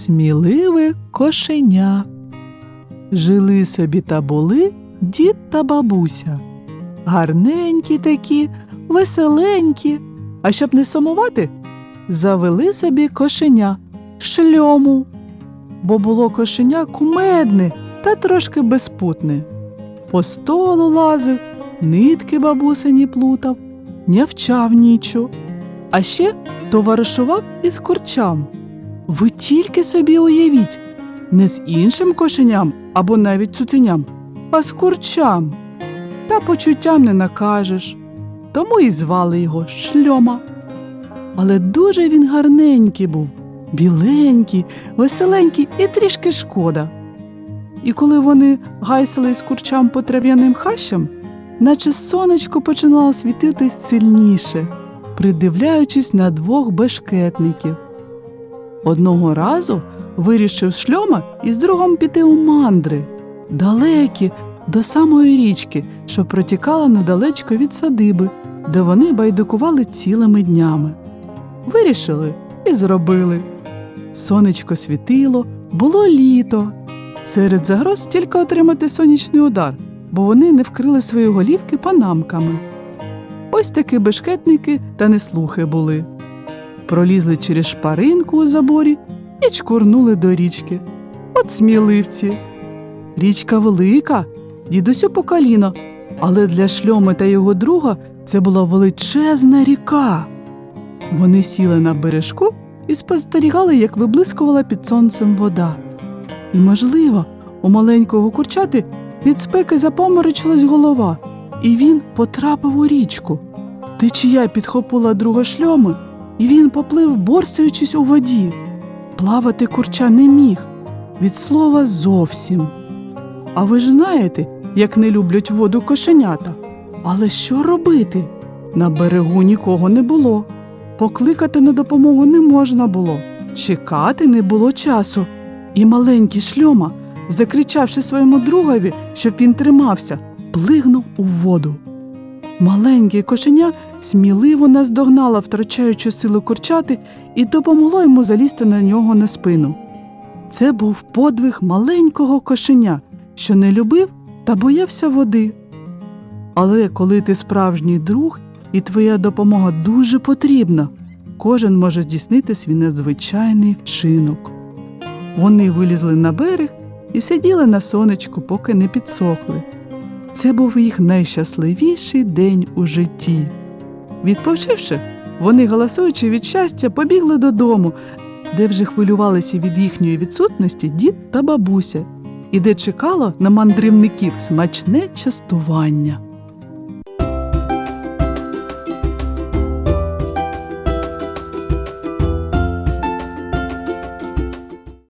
Сміливе кошеня. Жили собі та були дід та бабуся. Гарненькі такі, веселенькі. А щоб не сумувати, завели собі кошеня шльому, бо було кошеня кумедне та трошки безпутне. По столу лазив, нитки бабусині плутав, нявчав нічу, а ще товаришував із курчам. Ви тільки собі уявіть, не з іншим кошеням або навіть цуценям, а з курчам. Та почуттям не накажеш. Тому і звали його шльома. Але дуже він гарненький був, біленький, веселенький і трішки шкода. І коли вони гайсили з курчам по трав'яним хащам, наче сонечко починало світити сильніше, придивляючись на двох бешкетників. Одного разу вирішив шльома із другом піти у мандри, далекі до самої річки, що протікала недалечко від садиби, де вони байдикували цілими днями. Вирішили і зробили. Сонечко світило, було літо. Серед загроз тільки отримати сонячний удар, бо вони не вкрили свої голівки панамками. Ось такі бешкетники та неслухи були. Пролізли через шпаринку у заборі і чкурнули до річки. От сміливці. Річка велика, дідусю по коліно, але для шльоми та його друга це була величезна ріка. Вони сіли на бережку і спостерігали, як виблискувала під сонцем вода. І, можливо, у маленького курчати від спеки запоморочилась голова, і він потрапив у річку. Течія підхопила друга шльоми, і він поплив, борсаючись у воді. Плавати курча не міг, від слова зовсім. А ви ж знаєте, як не люблять воду кошенята. Але що робити? На берегу нікого не було. Покликати на допомогу не можна було, чекати не було часу. І маленький шльома, закричавши своєму другові, щоб він тримався, плигнув у воду. Маленьке кошеня сміливо наздогнала, втрачаючи силу курчати, і допомогло йому залізти на нього на спину. Це був подвиг маленького кошеня, що не любив та боявся води. Але коли ти справжній друг і твоя допомога дуже потрібна, кожен може здійснити свій надзвичайний вчинок. Вони вилізли на берег і сиділи на сонечку, поки не підсохли. Це був їх найщасливіший день у житті. Відпочивши, вони, галасуючи від щастя, побігли додому, де вже хвилювалися від їхньої відсутності дід та бабуся, і де чекало на мандрівників смачне частування.